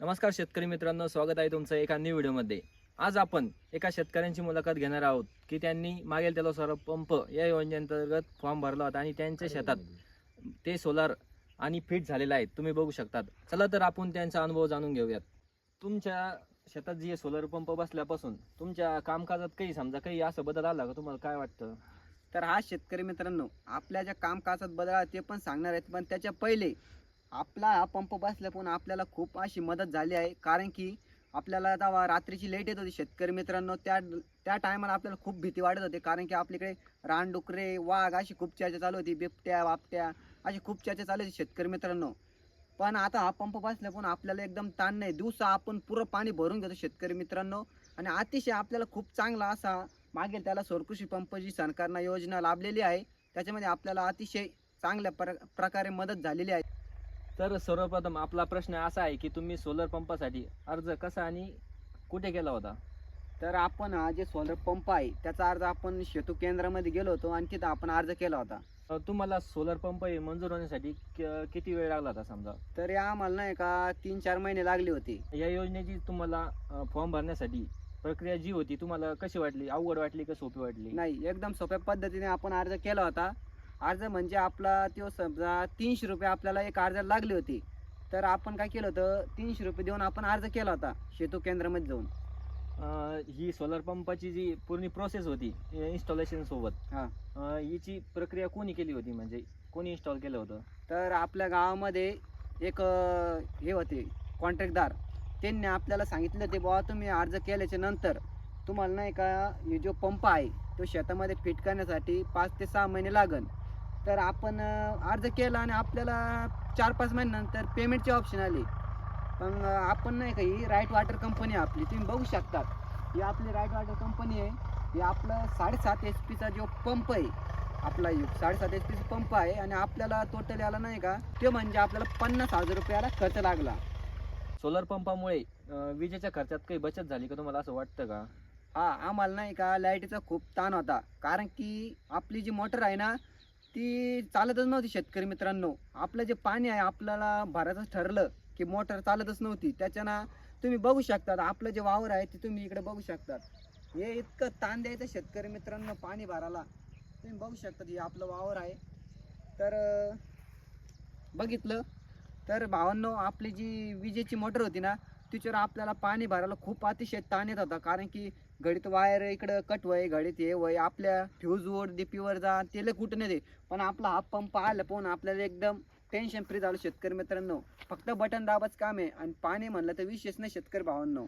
नमस्कार शेतकरी मित्रांनो स्वागत आहे तुमचं एका न्यू व्हिडिओमध्ये आज आपण एका शेतकऱ्यांची मुलाखत घेणार आहोत की त्यांनी मागेल त्याला सौर पंप या योजनेअंतर्गत फॉर्म भरला होता आणि त्यांच्या शेतात ते सोलार आणि फिट झालेलं आहे. तुम्ही बघू शकतात. चला तर आपण त्यांचा अनुभव जाणून घेऊयात. तुमच्या शेतात जे सोलर पंप बसल्यापासून तुमच्या कामकाजात काही समजा काही असं बदल आला का? तुम्हाला काय वाटतं? तर हा शेतकरी मित्रांनो आपल्या ज्या कामकाजात बदल ते पण सांगणार आहेत पण त्याच्या पहिले आपला हा पंप बसल्या पण आपल्याला खूप अशी मदत झाली आहे. कारण की आपल्याला तेव्हा रात्रीची लेट येत होती शेतकरी मित्रांनो त्या त्या टायमाला आपल्याला खूप भीती वाटत होती. कारण की आपल्याकडे रानडुकरे वाघ अशी खूप चर्चा चालू होती. बिबट्या वापट्या अशी खूप चर्चा चालू होती शेतकरी मित्रांनो. पण आता हा पंप बसल्या पण आपल्याला एकदम ताण नाही. दिवसा आपण पुरं पाणी भरून घेतो शेतकरी मित्रांनो. आणि अतिशय आपल्याला खूप चांगला असा मागेल त्याला सौरकृषी पंप जी सरकारनं योजना लाभलेली आहे. त्याच्यामध्ये आपल्याला अतिशय चांगल्या प्र प्रकारे मदत झालेली आहे. तर सर्वप्रथम आपला प्रश्न असा आहे की तुम्ही सोलर पंपासाठी अर्ज कसा आणि कुठे केला होता? तर आपण हा जे सोलर पंप आहे त्याचा अर्ज आपण शेतू केंद्रामध्ये गेलो होतो आणि तिथं आपण अर्ज केला होता. अ, तुम्हाला सोलर पंप हे मंजूर होण्यासाठी क- किती वेळ लागला होता समजा? तर या आम्हाला नाही का तीन चार महिने लागले होते. या योजनेची तुम्हाला फॉर्म भरण्यासाठी प्रक्रिया जी होती तुम्हाला कशी वाटली? अवघड वाटली का सोपी वाटली? नाही एकदम सोप्या पद्धतीने आपण अर्ज केला होता. अर्ज म्हणजे आपला तो समजा तीनशे रुपये आपल्याला एक अर्ज लागले होते. तर आपण काय केलं होतं? तीनशे रुपये देऊन आपण अर्ज केला होता शेतू केंद्रामध्ये जाऊन. अ, ही सोलर पंपाची जी पूर्ण प्रोसेस होती इन्स्टॉलेशन सोबत हा. अ, हिची प्रक्रिया कोणी केली होती? म्हणजे कोणी इन्स्टॉल केलं होतं? तर आपल्या गावामध्ये एक अं, हे होते कॉन्ट्रॅक्टदार त्यांनी आपल्याला सांगितलं ते बाबा तुम्ही अर्ज केल्याच्यानंतर तुम्हाला नाही का हे जो पंप आहे तो शेतामध्ये फिट करण्यासाठी पाच ते सहा महिने लागन. तर आपण अर्ज केला आणि आपल्याला चार पाच महिन्यानंतर पेमेंटचे ऑप्शन आले. पण आपण नाही का ही राईट वॉटर कंपनी आहे आपली. तुम्ही बघू शकतात ही आपली राईट वॉटर कंपनी आहे. ही आपलं साडेसात एच पीचा जो पंप आहे आपला साडेसात एच पीचा पंप आहे आणि आपल्याला टोटल आला नाही का ते म्हणजे आपल्याला पन्नास हजार रुपयाला खर्च लागला. सोलर पंपामुळे विजेच्या खर्चात काही बचत झाली का तुम्हाला असं वाटतं का? हा आम्हाला नाही का लाईटीचा खूप ताण होता. कारण की आपली जी मोटर आहे ना ती चालतच नव्हती शेतकरी मित्रांनो. आपलं जे पाणी आहे आपल्याला भरायचं ठरलं की मोटर चालतच नव्हती. त्याच्यानं तुम्ही बघू शकतात आपलं जे वावर आहे ते तुम्ही इकडे बघू शकतात. हे इतकं ताण द्यायचं शेतकरी मित्रांनो पाणी भरायला. तुम्ही बघू शकतात हे आपलं वावर आहे. तर बघितलं. तर भावांनो आपली जी विजेची मोटर होती ना तिच्यावर आपल्याला पाणी भरायला खूप अतिशय ताण येत होता. कारण की घडीत वायर इकडं कट वय घडीत हे वय आपल्या फ्यूजवर डीपीवर जा ते कुठं नाही ते. पण आपला हा पंप आला पण आपल्याला एकदम टेन्शन फ्री झालं शेतकरी मित्रांनो. फक्त बटन दाबाच काम आहे आणि पाणी म्हणलं तर विशेष नाही शेतकरी भावांनो.